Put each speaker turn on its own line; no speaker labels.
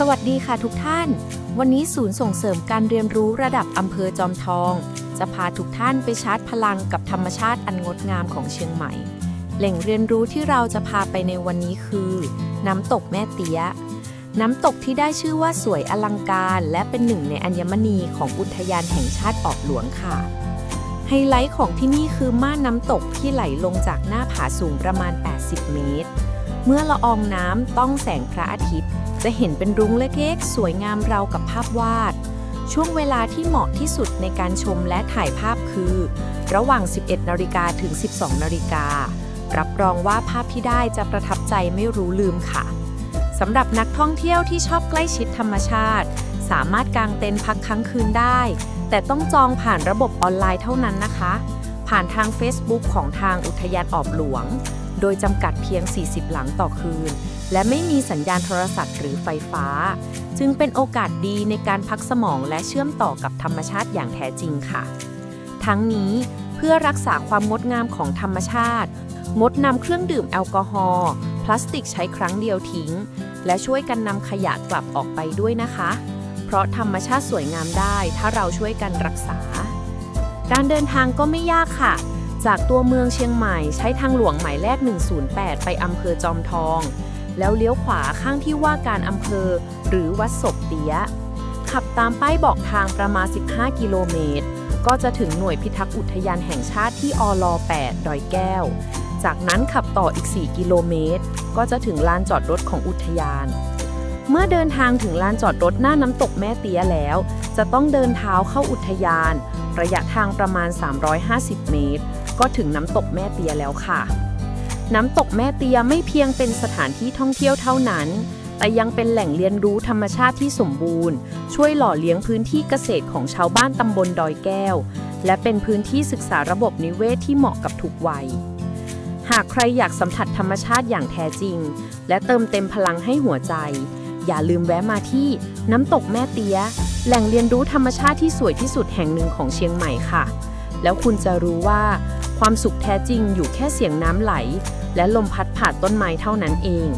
สวัสดีค่ะทุกท่าน วันนี้ศูนย์ส่งเสริมการเรียนรู้ระดับอำเภอจอมทอง จะพาทุกท่านไปชาร์จพลังกับธรรมชาติอันงดงามของเชียงใหม่ แหล่งเรียนรู้ที่เราจะพาไปในวันนี้คือ น้ำตกแม่เตี้ย น้ำตกที่ได้ชื่อว่าสวยอลังการและเป็นหนึ่งในอัญมณีของอุทยานแห่งชาติออกหลวงค่ะไฮไลท์ของที่นี่คือม่านน้ำตกที่ไหลลงจากหน้าผาสูงประมาณ 80 เมตร เมื่อละอองน้ำต้องแสงพระอาทิตย์ จะเห็นเป็นรุ้งเล็กๆ สวยงามราวกับภาพวาด ช่วงเวลาที่เหมาะที่สุดในการชมและถ่ายภาพคือ ระหว่าง 11 นาฬิกาถึง 12 นาฬิการับรองว่าภาพที่ได้จะประทับใจไม่รู้ลืมค่ะสำหรับนักท่องเที่ยวที่ชอบใกล้ชิดธรรมชาติ สามารถกางเต็นท์พักค้างคืนได้ แต่ต้องจองผ่านระบบออนไลน์เท่านั้นนะคะ ผ่านทาง Facebook ของทางอุทยานออบหลวง โดยจำกัดเพียง 40 หลังต่อคืน และไม่มีสัญญาณโทรศัพท์หรือไฟฟ้า จึงเป็นโอกาสดีในการพักสมองและเชื่อมต่อกับธรรมชาติอย่างแท้จริงค่ะ ทั้งนี้เพื่อรักษาความงดงามของธรรมชาติ งดนำเครื่องดื่มแอลกอฮอล์พลาสติกใช้ครั้งเดียวทิ้ง และช่วยกันนำขยะกลับออกไปด้วยนะคะ เพราะธรรมชาติสวยงามได้ถ้าเราช่วยกันรักษา การเดินทางก็ไม่ยากค่ะ จากตัวเมืองเชียงใหม่ใช้ทางหลวงหมายเลข 108 ไปอำเภอจอมทอง แล้วเลี้ยวขวาข้างที่ว่าการอำเภอ หรือวัดศพเตี้ย ขับตามป้ายบอกทางประมาณ 15 กิโลเมตร ก็จะถึงหน่วยพิทักษ์อุทยานแห่งชาติที่อล8ดอยแก้ว จากนั้นขับต่ออีก 4 กิโลเมตร ก็จะถึงลานจอดรถของอุทยาน เมื่อเดินทางถึงลานจอดรถหน้าน้ำตกแม่เตี้ยแล้ว จะต้องเดินเท้าเข้าอุทยาน ระยะทางประมาณ 350 เมตร ก็ถึงน้ำตกแม่เตียแล้วค่ะ น้ำตกแม่เตียไม่เพียงเป็นสถานที่ท่องเที่ยวเท่านั้น แต่ยังเป็นแหล่งเรียนรู้ธรรมชาติที่สมบูรณ์ ช่วยหล่อเลี้ยงพื้นที่เกษตรของชาวบ้านตำบลดอยแก้ว และเป็นพื้นที่ศึกษาระบบนิเวศที่เหมาะกับทุกวัย หากใครอยากสัมผัสธรรมชาติอย่างแท้จริง และเติมเต็มพลังให้หัวใจ อย่าลืมแวะมาที่น้ำตกแม่เตียแหล่งเรียนรู้ธรรมชาติที่สวยที่สุดแห่งหนึ่งของเชียงใหม่ค่ะ แล้วคุณจะรู้ว่า ความสุขแท้จริงอยู่แค่เสียงน้ำไหล และลมพัดผ่านต้นไม้เท่านั้นเอง